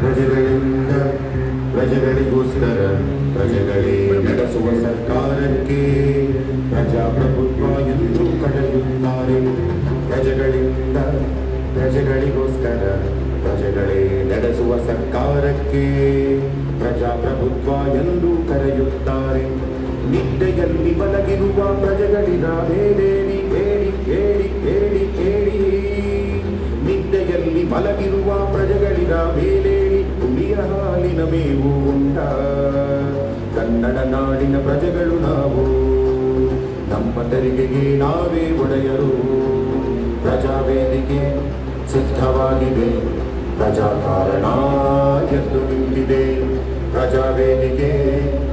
ಪ್ರಜೆಗಳಿಂದ ಪ್ರಜೆಗಳಿಗೋಸ್ಕರ ಪ್ರಜೆಗಳೇ ನಡೆಸುವ ಸರ್ಕಾರಕ್ಕೆ ಪ್ರಜಾಪ್ರಭುತ್ವ ಎಂದು ಕರೆಯುತ್ತಾರೆ ಪ್ರಜೆಗಳಿಂದ ಪ್ರಜೆಗಳಿಗೋಸ್ಕರ ಪ್ರಜೆಗಳೇ ನಡೆಸುವ ಸರ್ಕಾರಕ್ಕೆ ಪ್ರಜಾಪ್ರಭುತ್ವ ಎಂದು ಕರೆಯುತ್ತಾರೆ. ನಿದ್ದೆಯಲ್ಲಿ ಮಲಗಿರುವ ಪ್ರಜೆಗಳಿನ ಹೇಳಿ ಹೇಳಿ ಹೇಳಿ ಹೇಳಿ ಮಲಗಿರುವ ಪ್ರಜೆಗಳಿನ ಮೇಲೆ ಹುಲಿಯ ಹಾಲಿನ ಮೇವು ಉಂಟ. ಕನ್ನಡ ನಾಡಿನ ಪ್ರಜೆಗಳು ನಾವು, ನಮ್ಮ ತೆರಿಗೆಗೆ ನಾವೇ ಒಡೆಯರು. ಪ್ರಜಾವೇದಿಕೆ ಸಿದ್ಧವಾಗಿದೆ, ಪ್ರಜಾಕಾರಣ ಎದ್ದು ನಿಂತಿದೆ. ಪ್ರಜಾವೇದಿಕೆ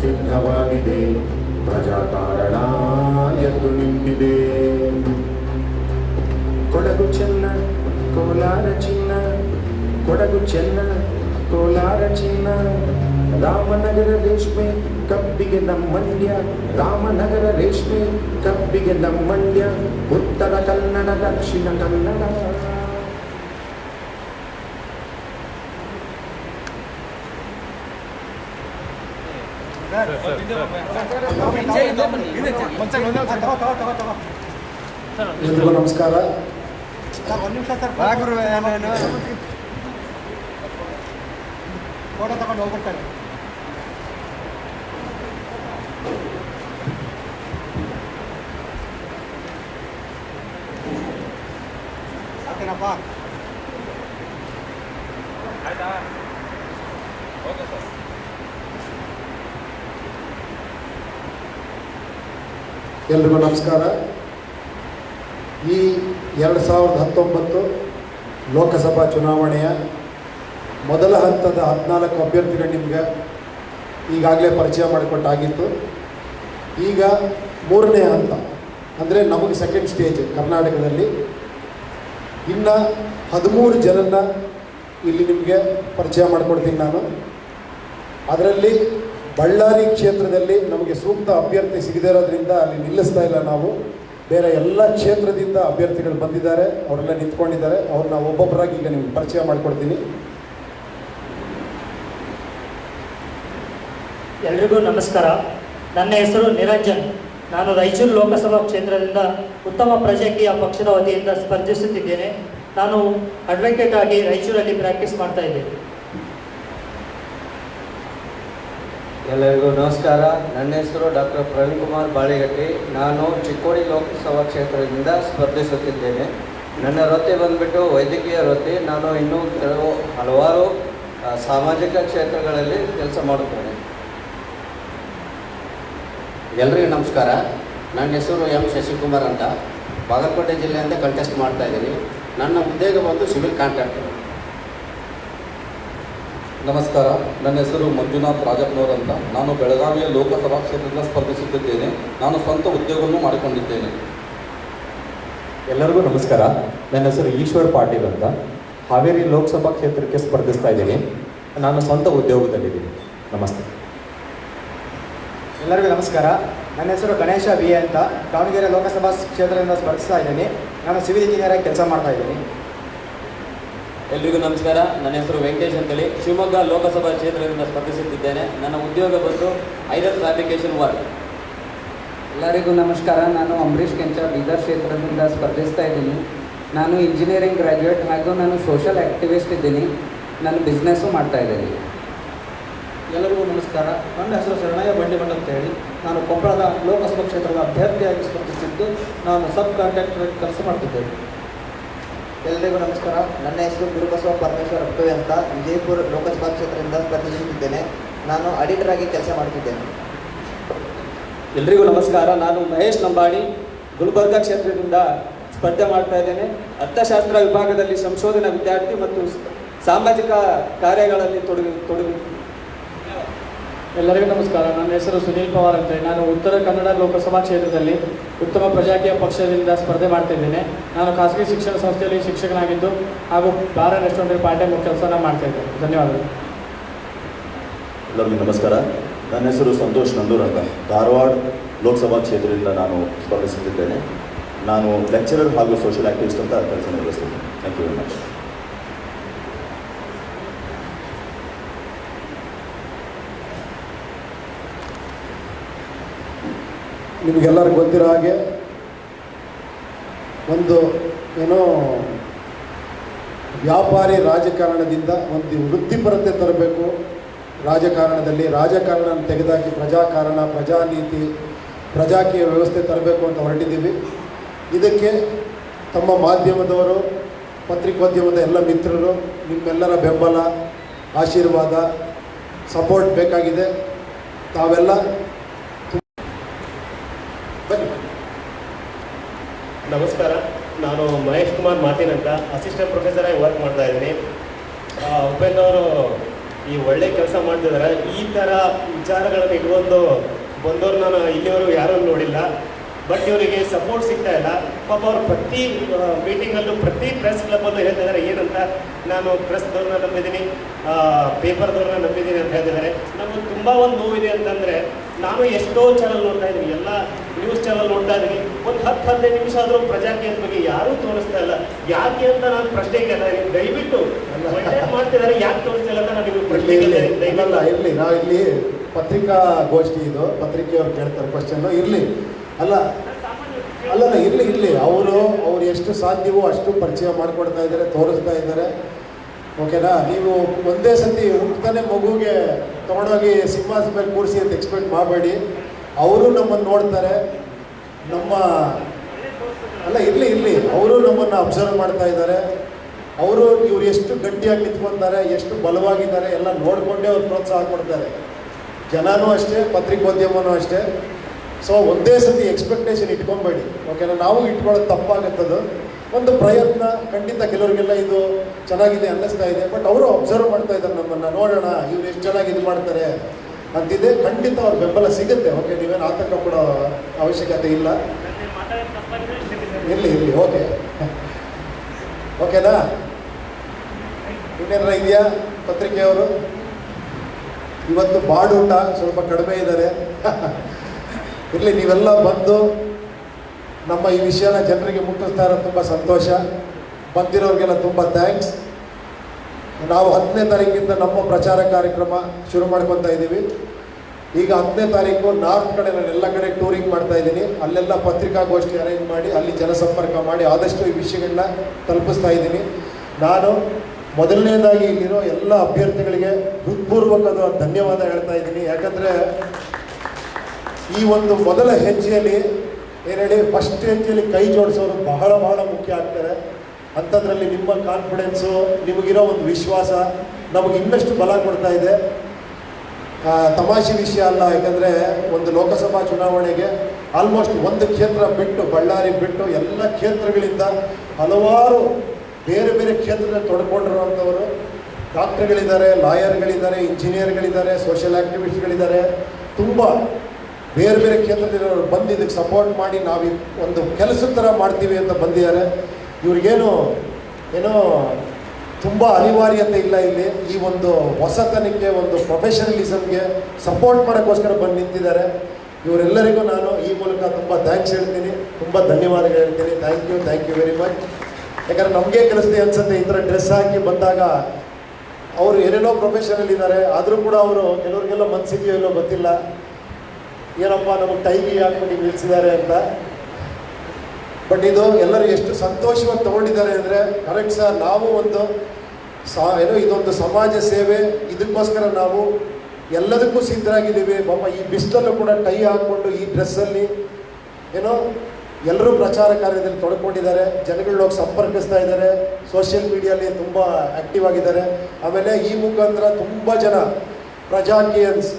ಸಿದ್ಧವಾಗಿದೆ, ಪ್ರಜಾಕಾರಣ ಎದ್ದು ನಿಂತಿದೆ. ಕೊಡಗು ಚೆನ್ನ ಕೋಲಾರ ಚಿನ್ನ ರಾಮನಗರ ರೇಷ್ಮೆ ಕಬ್ಬಿಗೆ ನಮ್ಮಂಡ್ಯ ರಾಮನಗರ ರೇಷ್ಮೆ ಕಬ್ಬಿಗೆ ನಮ್ಮಂಡ್ಯ ಉತ್ತರ ಕನ್ನಡ ದಕ್ಷಿಣ ಕನ್ನಡ ಎಲ್ರಿಗೂ ನಮಸ್ಕಾರ ಒಂದು ನಿಮಿಷ ಸರ್ ರಾಘರು ನಾನು ಫೋಟೋ ತಗೊಂಡು ಹೋಗ್ಬಿಡ್ತಾರೆ. ಓಕೆನಪ್ಪ ಎಲ್ರಿಗೂ ನಮಸ್ಕಾರ. ಈ ಎರಡು ಸಾವಿರದ ಹತ್ತೊಂಬತ್ತು ಲೋಕಸಭಾ ಚುನಾವಣೆಯ ಮೊದಲ ಹಂತದ ಹದಿನಾಲ್ಕು ಅಭ್ಯರ್ಥಿಗಳು ನಿಮಗೆ ಈಗಾಗಲೇ ಪರಿಚಯ ಮಾಡಿಕೊಟ್ಟಾಗಿತ್ತು. ಈಗ ಮೂರನೇ ಹಂತ, ಅಂದರೆ ನಮಗೆ ಸೆಕೆಂಡ್ ಸ್ಟೇಜ್ ಕರ್ನಾಟಕದಲ್ಲಿ. ಇನ್ನು ಹದಿಮೂರು ಜನನ್ನ ಇಲ್ಲಿ ನಿಮಗೆ ಪರಿಚಯ ಮಾಡಿಕೊಡ್ತೀನಿ ನಾನು. ಅದರಲ್ಲಿ ಬಳ್ಳಾರಿ ಕ್ಷೇತ್ರದಲ್ಲಿ ನಮಗೆ ಸೂಕ್ತ ಅಭ್ಯರ್ಥಿ ಸಿಗದೇ ಇರೋದ್ರಿಂದ ಅಲ್ಲಿ ನಿಲ್ಲಿಸ್ತಾ ಇಲ್ಲ ನಾವು. ಬೇರೆ ಎಲ್ಲ ಕ್ಷೇತ್ರದಿಂದ ಅಭ್ಯರ್ಥಿಗಳು ಬಂದಿದ್ದಾರೆ, ಅವರೆಲ್ಲ ನಿಂತ್ಕೊಂಡಿದ್ದಾರೆ. ಅವ್ರನ್ನ ಒಬ್ಬೊಬ್ಬರಾಗಿ ಈಗ ನಿಮ್ಗೆ ಪರಿಚಯ ಮಾಡಿಕೊಡ್ತೀನಿ. ಎಲ್ರಿಗೂ ನಮಸ್ಕಾರ. ನನ್ನ ಹೆಸರು ನಿರಂಜನ್. ನಾನು ರಾಯಚೂರು ಲೋಕಸಭಾ ಕ್ಷೇತ್ರದಿಂದ ಉತ್ತಮ ಪ್ರಜಾಕೀಯ ಪಕ್ಷದ ವತಿಯಿಂದ ಸ್ಪರ್ಧಿಸುತ್ತಿದ್ದೇನೆ. ನಾನು ಅಡ್ವೊಕೇಟ್ ಆಗಿ ರಾಯಚೂರಲ್ಲಿ ಪ್ರಾಕ್ಟೀಸ್ ಮಾಡ್ತಾ ಇದ್ದೇನೆ. ಎಲ್ಲರಿಗೂ ನಮಸ್ಕಾರ. ನನ್ನ ಹೆಸರು ಡಾಕ್ಟರ್ ಪ್ರವೀಣ್ ಕುಮಾರ್ ಬಾಳಿಗಟ್ಟಿ. ನಾನು ಚಿಕ್ಕೋಡಿ ಲೋಕಸಭಾ ಕ್ಷೇತ್ರದಿಂದ ಸ್ಪರ್ಧಿಸುತ್ತಿದ್ದೇನೆ. ನನ್ನ ವೃತ್ತಿ ಬಂದುಬಿಟ್ಟು ವೈದ್ಯಕೀಯ ವೃತ್ತಿ. ನಾನು ಇನ್ನೂ ಕೆಲವು ಹಲವಾರು ಸಾಮಾಜಿಕ ಕ್ಷೇತ್ರಗಳಲ್ಲಿ ಕೆಲಸ ಮಾಡುತ್ತೇನೆ. ಎಲ್ರಿಗೂ ನಮಸ್ಕಾರ. ನನ್ನ ಹೆಸರು ಎಂ ಶಶಿಕುಮಾರ್ ಅಂತ. ಬಾಗಲಕೋಟೆ ಜಿಲ್ಲೆಯಿಂದ ಕಂಟೆಸ್ಟ್ ಮಾಡ್ತಾ ಇದ್ದೀನಿ. ನನ್ನ ಉದ್ಯೋಗ ಬಂದು ಸಿವಿಲ್ ಕಾಂಟ್ರಾಕ್ಟರ್ ನಮಸ್ಕಾರ. ನನ್ನ ಹೆಸರು ಮಂಜುನಾಥ್ ರಾಜಪ್ಪನವರ್ ಅಂತ. ನಾನು ಬೆಳಗಾವಿಯ ಲೋಕಸಭಾ ಕ್ಷೇತ್ರದಿಂದ ಸ್ಪರ್ಧಿಸುತ್ತಿದ್ದೇನೆ. ನಾನು ಸ್ವಂತ ಉದ್ಯೋಗವನ್ನು ಮಾಡಿಕೊಂಡಿದ್ದೇನೆ. ಎಲ್ಲರಿಗೂ ನಮಸ್ಕಾರ. ನನ್ನ ಹೆಸರು ಈಶ್ವರ್ ಪಾಟೀಲ್ ಅಂತ. ಹಾವೇರಿ ಲೋಕಸಭಾ ಕ್ಷೇತ್ರಕ್ಕೆ ಸ್ಪರ್ಧಿಸ್ತಾ ಇದ್ದೀನಿ. ನಾನು ಸ್ವಂತ ಉದ್ಯೋಗದಲ್ಲಿದ್ದೀನಿ. ನಮಸ್ತೆ. ಎಲ್ಲರಿಗೂ ನಮಸ್ಕಾರ. ನನ್ನ ಹೆಸರು ಗಣೇಶ ವಿ ಎ ಅಂತ. ದಾವಣಗೆರೆ ಲೋಕಸಭಾ ಕ್ಷೇತ್ರದಿಂದ ಸ್ಪರ್ಧಿಸ್ತಾ ಇದ್ದೀನಿ. ನಾನು ಸಿವಿಲ್ ಇಂಜಿನಿಯರ್ ಆಗಿ ಕೆಲಸ ಮಾಡ್ತಾ ಇದ್ದೀನಿ. ಎಲ್ರಿಗೂ ನಮಸ್ಕಾರ. ನನ್ನ ಹೆಸರು ವೆಂಕಟೇಶ್ ಅಂತೇಳಿ. ಶಿವಮೊಗ್ಗ ಲೋಕಸಭಾ ಕ್ಷೇತ್ರದಿಂದ ಸ್ಪರ್ಧಿಸುತ್ತಿದ್ದೇನೆ ನನ್ನ ಉದ್ಯೋಗ ಬಂದು ಐರನ್ ಅಪ್ಲಿಕೇಶನ್ ವರ್ಕ್ ಎಲ್ಲರಿಗೂ ನಮಸ್ಕಾರ. ನಾನು ಅಂಬರೀಷ್ ಕೆಂಚ ಬೀದರ್ ಕ್ಷೇತ್ರದಿಂದ ಸ್ಪರ್ಧಿಸ್ತಾ ಇದ್ದೀನಿ. ನಾನು ಇಂಜಿನಿಯರಿಂಗ್ ಗ್ರ್ಯಾಜುಯೇಟ್ ಹಾಗೂ ನಾನು ಸೋಷಿಯಲ್ ಆ್ಯಕ್ಟಿವಿಸ್ಟ್ ಇದ್ದೀನಿ. ನಾನು ಬಿಸ್ನೆಸ್ಸು ಮಾಡ್ತಾ ಇದ್ದೀನಿ. ಎಲ್ಲರಿಗೂ ನಮಸ್ಕಾರ. ನನ್ನ ಹೆಸರು ಶರಣಯ್ಯ ಬಂಡಿಮಠ ಅಂತ ಹೇಳಿ ನಾನು ಕೊಪ್ಪಳದ ಲೋಕಸಭಾ ಕ್ಷೇತ್ರದ ಅಭ್ಯರ್ಥಿಯಾಗಿ ಸ್ಪರ್ಧಿಸಿದ್ದು ನಾನು ಸಬ್ ಕಾಂಟ್ರಾಕ್ಟರ್ ಕೆಲಸ ಮಾಡ್ತಿದ್ದೇನೆ. ಎಲ್ಲರಿಗೂ ನಮಸ್ಕಾರ. ನನ್ನ ಹೆಸರು ಗುರುಬಸವ ಪರಮೇಶ್ವರ ಅಪ್ಪೆ ಅಂತ ವಿಜಯಪುರ ಲೋಕಸಭಾ ಕ್ಷೇತ್ರದಿಂದ ಸ್ಪರ್ಧಿಸುತ್ತಿದ್ದೇನೆ ನಾನು ಆಡಿಟರ್ ಆಗಿ ಕೆಲಸ ಮಾಡ್ತಿದ್ದೇನೆ. ಎಲ್ರಿಗೂ ನಮಸ್ಕಾರ. ನಾನು ಮಹೇಶ್ ಲಂಬಾಣಿ ಗುಲ್ಬರ್ಗಾ ಕ್ಷೇತ್ರದಿಂದ ಸ್ಪರ್ಧೆ ಮಾಡ್ತಾ ಇದ್ದೇನೆ. ಅರ್ಥಶಾಸ್ತ್ರ ವಿಭಾಗದಲ್ಲಿ ಸಂಶೋಧನಾ ವಿದ್ಯಾರ್ಥಿ ಮತ್ತು ಸಾಮಾಜಿಕ ಕಾರ್ಯಗಳಲ್ಲಿ ತೊಡಗಿ ತೊಡಗಿ ಎಲ್ಲರಿಗೂ ನಮಸ್ಕಾರ. ನನ್ನ ಹೆಸರು ಸುನೀಲ್ ಪವಾರ್ ಅಂತ. ನಾನು ಉತ್ತರ ಕನ್ನಡ ಲೋಕಸಭಾ ಕ್ಷೇತ್ರದಲ್ಲಿ ಉತ್ತಮ ಪ್ರಜಾಕೀಯ ಪಕ್ಷದಿಂದ ಸ್ಪರ್ಧೆ ಮಾಡ್ತಿದ್ದೇನೆ ನಾನು ಖಾಸಗಿ ಶಿಕ್ಷಣ ಸಂಸ್ಥೆಯಲ್ಲಿ ಶಿಕ್ಷಕನಾಗಿದ್ದು ಹಾಗೂ ಬಾರ ರೆಸ್ಟೋರೆಂಟ್ ಪಾರ್ಟ್ ಟೈಮ್ ಕೆಲಸನ ಮಾಡ್ತಾ ಇದ್ದೇನೆ. ಧನ್ಯವಾದಗಳು. ಎಲ್ಲರಿಗೂ ನಮಸ್ಕಾರ. ನನ್ನ ಹೆಸರು ಸಂತೋಷ್ ನಂದೂರ್ ಅಂತ ಧಾರವಾಡ ಲೋಕಸಭಾ ಕ್ಷೇತ್ರದಿಂದ ನಾನು ಸ್ಪರ್ಧಿಸುತ್ತಿದ್ದೇನೆ. ನಾನು ಲೆಕ್ಚರರ್ ಹಾಗೂ ಸೋಷಿಯಲ್ ಆಕ್ಟಿವಿಸ್ಟ್ ಅಂತ ಕೆಲಸ ನಿರ್ವಹಿಸ್ತೀನಿ ಥ್ಯಾಂಕ್ ಯು ವೆರಿ ಮಚ್ ನಿಮಗೆಲ್ಲರಿಗೂ ಗೊತ್ತಿರೋ ಹಾಗೆ ಒಂದು ಏನೋ ವ್ಯಾಪಾರಿ ರಾಜಕಾರಣದಿಂದ ಒಂದು ವೃತ್ತಿಪರತೆ ತರಬೇಕು. ರಾಜಕಾರಣದಲ್ಲಿ ರಾಜಕಾರಣ ತೆಗೆದಾಕಿ ಪ್ರಜಾಕಾರಣ, ಪ್ರಜಾನೀತಿ, ಪ್ರಜಾಕೀಯ ವ್ಯವಸ್ಥೆ ತರಬೇಕು ಅಂತ ಹೊರಟಿದ್ದೀವಿ. ಇದಕ್ಕೆ ತಮ್ಮ ಮಾಧ್ಯಮದವರು, ಪತ್ರಿಕೋದ್ಯಮದ ಎಲ್ಲ ಮಿತ್ರರು, ನಿಮ್ಮೆಲ್ಲರ ಬೆಂಬಲ, ಆಶೀರ್ವಾದ, ಸಪೋರ್ಟ್ ಬೇಕಾಗಿದೆ. ತಾವೆಲ್ಲ ನಮಸ್ಕಾರ. ನಾನು ಮಹೇಶ್ ಕುಮಾರ್ ಮಾತಿನ್ ಅಂತ ಅಸಿಸ್ಟೆಂಟ್ ಪ್ರೊಫೆಸರ್ ಆಗಿ ವರ್ಕ್ ಮಾಡ್ತಾ ಇದ್ದೀನಿ. ಉಪೇಂದ್ರ ಅವರು ಈ ಒಳ್ಳೆ ಕೆಲಸ ಮಾಡ್ತಿದ್ದಾರೆ ಈ ಥರ ವಿಚಾರಗಳನ್ನು ಇಟ್ಕೊಂಡು ಬಂದವ್ರು ನಾನು ಇಲ್ಲಿವರೆಗೂ ಯಾರೂ ನೋಡಿಲ್ಲ. ಬಟ್ ಇವರಿಗೆ ಸಪೋರ್ಟ್ ಸಿಗ್ತಾ ಇಲ್ಲ. ಪಾಪ ಅವ್ರು ಪ್ರತಿ ಮೀಟಿಂಗಲ್ಲೂ ಪ್ರತಿ ಪ್ರೆಸ್ ಕ್ಲಬ್ಬಲ್ಲೂ ಹೇಳ್ತಿದ್ದಾರೆ ಏನಂತ ನಾನು ಪ್ರೆಸ್ದವ್ರನ್ನ ನಂಬಿದ್ದೀನಿ ಪೇಪರ್ದವ್ರನ್ನ ನಂಬಿದ್ದೀನಿ ಅಂತ ಹೇಳ್ತಿದ್ದಾರೆ ನಮಗೆ ತುಂಬ ಒಂದು ನೋವಿದೆ ಅಂತಂದರೆ, ನಾನು ಎಷ್ಟೋ ಚಾನಲ್ ನೋಡ್ತಾ ಇದ್ದೀನಿ. ಎಲ್ಲ ನ್ಯೂಸ್ ಚಾನಲ್ ನೋಡ್ತಾ ಇದ್ದೀನಿ. ಒಂದು ಹತ್ತು ಹದಿನೈದು ನಿಮಿಷ ಆದರೂ ಪ್ರಜಾಕೀಯದ ಬಗ್ಗೆ ಯಾರೂ ತೋರಿಸ್ತಾ ಇಲ್ಲ. ಯಾಕೆ ಅಂತ ನಾನು ಪ್ರಶ್ನೆ ಕೇಳ್ತಾ ಇದ್ದೀನಿ. ದಯವಿಟ್ಟು ಮಾಡ್ತಿದ್ದಾರೆ. ಯಾಕೆ ತೋರಿಸ್ತಾ ಇಲ್ಲ ಅಂತ ನಾನು ನಿಮಗೆ ಪ್ರಶ್ನೆ ದಯವಿಟ್ಟು ಇರಲಿ. ನಾವು ಇಲ್ಲಿ ಪತ್ರಿಕಾ ಗೋಷ್ಠಿ ಇದು. ಪತ್ರಿಕೆಯವ್ರು ಕೇಳ್ತಾರೆ ಕ್ವಶನ್ನು ಇರಲಿ. ಅಲ್ಲ ಅಲ್ಲಲ್ಲ ಇರಲಿ ಇರಲಿ. ಅವರು ಅವ್ರು ಎಷ್ಟು ಸಾಧ್ಯವೋ ಅಷ್ಟು ಪರಿಚಯ ಮಾಡಿಕೊಡ್ತಾ ಇದ್ದಾರೆ ತೋರಿಸ್ತಾ ಇದ್ದಾರೆ. ಓಕೆನಾ ನೀವು ಒಂದೇ ಸತಿ ಹುಟ್ಟತಾನೆ ಮಗುಗೆ ತೊಗೊಂಡೋಗಿ ಸಿಂಹಾಸನ ಮೇಲೆ ಕೂರಿಸಿ ಅಂತ ಎಕ್ಸ್ಪೆಕ್ಟ್ ಮಾಡಬೇಡಿ. ಅವರು ನಮ್ಮನ್ನು ನೋಡ್ತಾರೆ. ನಮ್ಮ, ಅಲ್ಲ, ಇರಲಿ ಇರಲಿ. ಅವರು ನಮ್ಮನ್ನು ಅಬ್ಸರ್ವ್ ಮಾಡ್ತಾ ಇದ್ದಾರೆ. ಅವರು ಇವರು ಎಷ್ಟು ಗಟ್ಟಿಯಾಗಿ ನಿಂತ್ಕೊಂತಾರೆ, ಎಷ್ಟು ಬಲವಾಗಿದ್ದಾರೆ, ಎಲ್ಲ ನೋಡಿಕೊಂಡೇ ಅವ್ರು ಪ್ರೋತ್ಸಾಹ ಕೊಡ್ತಾರೆ. ಜನನೂ ಅಷ್ಟೇ, ಪತ್ರಿಕೋದ್ಯಮನೂ ಅಷ್ಟೇ. ಸೊ ಒಂದೇ ಸತಿ ಎಕ್ಸ್ಪೆಕ್ಟೇಷನ್ ಇಟ್ಕೊಬೇಡಿ. ಓಕೆನಾ ನಾವು ಇಟ್ಕೊಳ್ಳೋದು ತಪ್ಪಾಗುತ್ತದು. ಒಂದು ಪ್ರಯತ್ನ, ಖಂಡಿತ ಕೆಲವರಿಗೆಲ್ಲ ಇದು ಚೆನ್ನಾಗಿದೆ ಅನ್ನಿಸ್ತಾ ಇದೆ. ಬಟ್ ಅವರು ಅಬ್ಸರ್ವ್ ಮಾಡ್ತಾ ಇದ್ದಾರೆ ನಮ್ಮನ್ನು. ನೋಡೋಣ, ಇವ್ರು ಎಷ್ಟು ಚೆನ್ನಾಗಿ ಇದು ಮಾಡ್ತಾರೆ. ಅಂತಿದೆ ಖಂಡಿತ ಅವ್ರ ಬೆಂಬಲ ಸಿಗುತ್ತೆ. ಓಕೆ ನೀವೇನು ಆತಂಕ ಪಡೋ ಅವಶ್ಯಕತೆ ಇಲ್ಲ. ಇರಲಿ ಇರಲಿ ಓಕೆ ಓಕೆನಾ ಇನ್ನೇನಾರ ಇದೆಯಾ ಪತ್ರಿಕೆಯವರು? ಇವತ್ತು ಬಾಡೂಟ ಸ್ವಲ್ಪ ಕಡಿಮೆ ಇದ್ದಾರೆ. ಇರಲಿ, ನೀವೆಲ್ಲ ಬಂದು ನಮ್ಮ ಈ ವಿಷಯನ ಜನರಿಗೆ ಮುಟ್ಟಿಸ್ತಾ ಇರೋದು ತುಂಬ ಸಂತೋಷ. ಬಂದಿರೋರಿಗೆಲ್ಲ ತುಂಬ ಥ್ಯಾಂಕ್ಸ್ ನಾವು ಹತ್ತನೇ ತಾರೀಕಿಂದ ನಮ್ಮ ಪ್ರಚಾರ ಕಾರ್ಯಕ್ರಮ ಶುರು ಮಾಡ್ಕೊತಾ ಇದ್ದೀವಿ. ಈಗ ಹತ್ತನೇ ತಾರೀಕು ನಾರ್ತ್ ಕಡೆ ನಾನು ಎಲ್ಲ ಕಡೆ ಟೂರಿಂಗ್ ಮಾಡ್ತಾ ಇದ್ದೀನಿ. ಅಲ್ಲೆಲ್ಲ ಪತ್ರಿಕಾಗೋಷ್ಠಿ ಅರೇಂಜ್ ಮಾಡಿ, ಅಲ್ಲಿ ಜನಸಂಪರ್ಕ ಮಾಡಿ ಆದಷ್ಟು ಈ ವಿಷಯಗಳನ್ನ ತಲುಪಿಸ್ತಾ ಇದ್ದೀನಿ. ನಾನು ಮೊದಲನೇದಾಗಿ ಇಲ್ಲಿರೋ ಎಲ್ಲ ಅಭ್ಯರ್ಥಿಗಳಿಗೆ ಹೃತ್ಪೂರ್ವಕದ ಧನ್ಯವಾದ ಹೇಳ್ತಾ ಇದ್ದೀನಿ. ಯಾಕಂದರೆ ಈ ಒಂದು ಮೊದಲ ಹೆಜ್ಜೆಯಲ್ಲಿ ಏನು ಫಸ್ಟ್ ಹೆಜ್ಜೆಯಲ್ಲಿ ಕೈ ಜೋಡಿಸೋರು ಬಹಳ ಬಹಳ ಮುಖ್ಯ ಆಗ್ತಾರೆ. ಅಂಥದ್ರಲ್ಲಿ ನಿಮ್ಮ ಕಾನ್ಫಿಡೆನ್ಸು ನಿಮಗಿರೋ ಒಂದು ವಿಶ್ವಾಸ, ನಮಗೆ ಇನ್ನಷ್ಟು ಬಲ ಕೊಡ್ತಾ ಇದೆ. ತಮಾಷೆ ವಿಷಯ ಅಲ್ಲ, ಯಾಕಂದರೆ ಒಂದು ಲೋಕಸಭಾ ಚುನಾವಣೆಗೆ ಆಲ್ಮೋಸ್ಟ್ ಒಂದು ಕ್ಷೇತ್ರ ಬಿಟ್ಟು, ಬಳ್ಳಾರಿ ಬಿಟ್ಟು, ಎಲ್ಲ ಕ್ಷೇತ್ರಗಳಿಂದ ಹಲವಾರು ಬೇರೆ ಬೇರೆ ಕ್ಷೇತ್ರದಲ್ಲಿ ತೊಡ್ಕೊಂಡಿರುವಂಥವರು ಡಾಕ್ಟರ್ಗಳಿದ್ದಾರೆ, ಲಾಯರ್ಗಳಿದ್ದಾರೆ ಇಂಜಿನಿಯರ್ಗಳಿದ್ದಾರೆ ಸೋಷಿಯಲ್ ಆ್ಯಕ್ಟಿವಿಸ್ಟ್ಗಳಿದ್ದಾರೆ ತುಂಬ ಬೇರೆ ಬೇರೆ ಕ್ಷೇತ್ರದಲ್ಲಿರೋರು ಬಂದು ಇದಕ್ಕೆ ಸಪೋರ್ಟ್ ಮಾಡಿ, ನಾವು ಒಂದು ಕೆಲಸದ ಥರ ಮಾಡ್ತೀವಿ ಅಂತ ಬಂದಿದ್ದಾರೆ. ಇವ್ರಿಗೇನು ಏನೋ ತುಂಬ ಅನಿವಾರ್ಯತೆ ಇಲ್ಲ ಇಲ್ಲಿ. ಈ ಒಂದು ಹೊಸತನಕ್ಕೆ, ಒಂದು ಪ್ರೊಫೆಷನಲಿಸಮ್ಗೆ ಸಪೋರ್ಟ್ ಮಾಡೋಕ್ಕೋಸ್ಕರ ಬಂದು ನಿಂತಿದ್ದಾರೆ. ಇವರೆಲ್ಲರಿಗೂ ನಾನು ಈ ಮೂಲಕ ತುಂಬ ಥ್ಯಾಂಕ್ಸ್ ಹೇಳ್ತೀನಿ. ತುಂಬ ಧನ್ಯವಾದಗಳು ಹೇಳ್ತೀನಿ. Thank you thank you very much ಯಾಕಂದರೆ ನಮಗೆ ಕೆಲಸದೆ ಅನ್ಸುತ್ತೆ ಈ ಥರ ಡ್ರೆಸ್ ಹಾಕಿ ಬಂದಾಗ. ಅವರು ಏನೇನೋ ಪ್ರೊಫೆಷನಲ್ ಇದ್ದಾರೆ. ಆದರೂ ಕೂಡ ಅವರು ಕೆಲವರಿಗೆಲ್ಲ ಮನಸ್ಸಿದೆಯೋ ಇಲ್ಲೋ ಗೊತ್ತಿಲ್ಲ. ಏನಪ್ಪ, ನಮಗೆ ಟೈಗಿ ಹಾಕ್ಬಿಟ್ಟು ನಿಲ್ಲಿಸಿದ್ದಾರೆ ಅಂತ. ಬಟ್ ಇದು ಎಲ್ಲರೂ ಎಷ್ಟು ಸಂತೋಷವಾಗಿ ತಗೊಂಡಿದ್ದಾರೆ ಅಂದರೆ ಕರೆಕ್ಟ್ ಸರ್ ನಾವು ಒಂದು ಸಾ, ಏನೋ ಇದೊಂದು ಸಮಾಜ ಸೇವೆ, ಇದಕ್ಕೋಸ್ಕರ ನಾವು ಎಲ್ಲದಕ್ಕೂ ಸಿದ್ಧರಾಗಿದ್ದೀವಿ. ಪಾಪ ಈ ಬಿಸಿಲಲ್ಲೂ ಕೂಡ ಟೈ ಹಾಕ್ಕೊಂಡು ಈ ಡ್ರೆಸ್ಸಲ್ಲಿ ಏನೋ ಎಲ್ಲರೂ ಪ್ರಚಾರ ಕಾರ್ಯದಲ್ಲಿ ತೊಡ್ಕೊಂಡಿದ್ದಾರೆ. ಹೋಗಿ ಸಂಪರ್ಕಿಸ್ತಾ ಇದ್ದಾರೆ. ಸೋಷಿಯಲ್ ಮೀಡಿಯಲ್ಲಿ ತುಂಬ ಆ್ಯಕ್ಟಿವ್ ಆಗಿದ್ದಾರೆ. ಆಮೇಲೆ ಈ ಮುಖಾಂತರ ತುಂಬ ಜನ ಪ್ರಜಾಕಿಯನ್ಸ್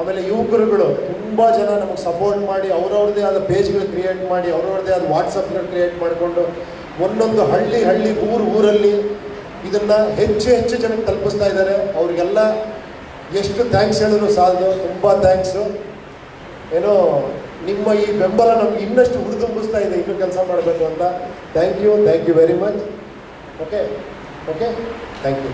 ಆಮೇಲೆ ಯುವಕರುಗಳು ತುಂಬ ಜನ ನಮಗೆ ಸಪೋರ್ಟ್ ಮಾಡಿ ಅವ್ರವ್ರದ್ದೇ ಆದ ಪೇಜ್ಗಳು ಕ್ರಿಯೇಟ್ ಮಾಡಿ, ಅವ್ರವ್ರದ್ದೇ ಆದ ವಾಟ್ಸಪ್ಗಳು ಕ್ರಿಯೇಟ್ ಮಾಡಿಕೊಂಡು ಒಂದೊಂದು ಹಳ್ಳಿ ಹಳ್ಳಿ ಊರು ಊರಲ್ಲಿ ಇದನ್ನು ಹೆಚ್ಚು ಹೆಚ್ಚು ಜನಕ್ಕೆ ತಲುಪಿಸ್ತಾ ಇದ್ದಾರೆ. ಅವ್ರಿಗೆಲ್ಲ ಎಷ್ಟು ಥ್ಯಾಂಕ್ಸ್ ಹೇಳಿದ್ರು ಸಾಲದು, ತುಂಬ ಥ್ಯಾಂಕ್ಸು ಏನೋ ನಿಮ್ಮ ಈ ಬೆಂಬಲ ನಮ್ಗೆ ಇನ್ನಷ್ಟು ಹುರಿದುಂಬಿಸ್ತಾ ಇದೆ, ಇನ್ನೂ ಕೆಲಸ ಮಾಡಬೇಕು ಅಂತ. Thank you thank you very much okay okay thank you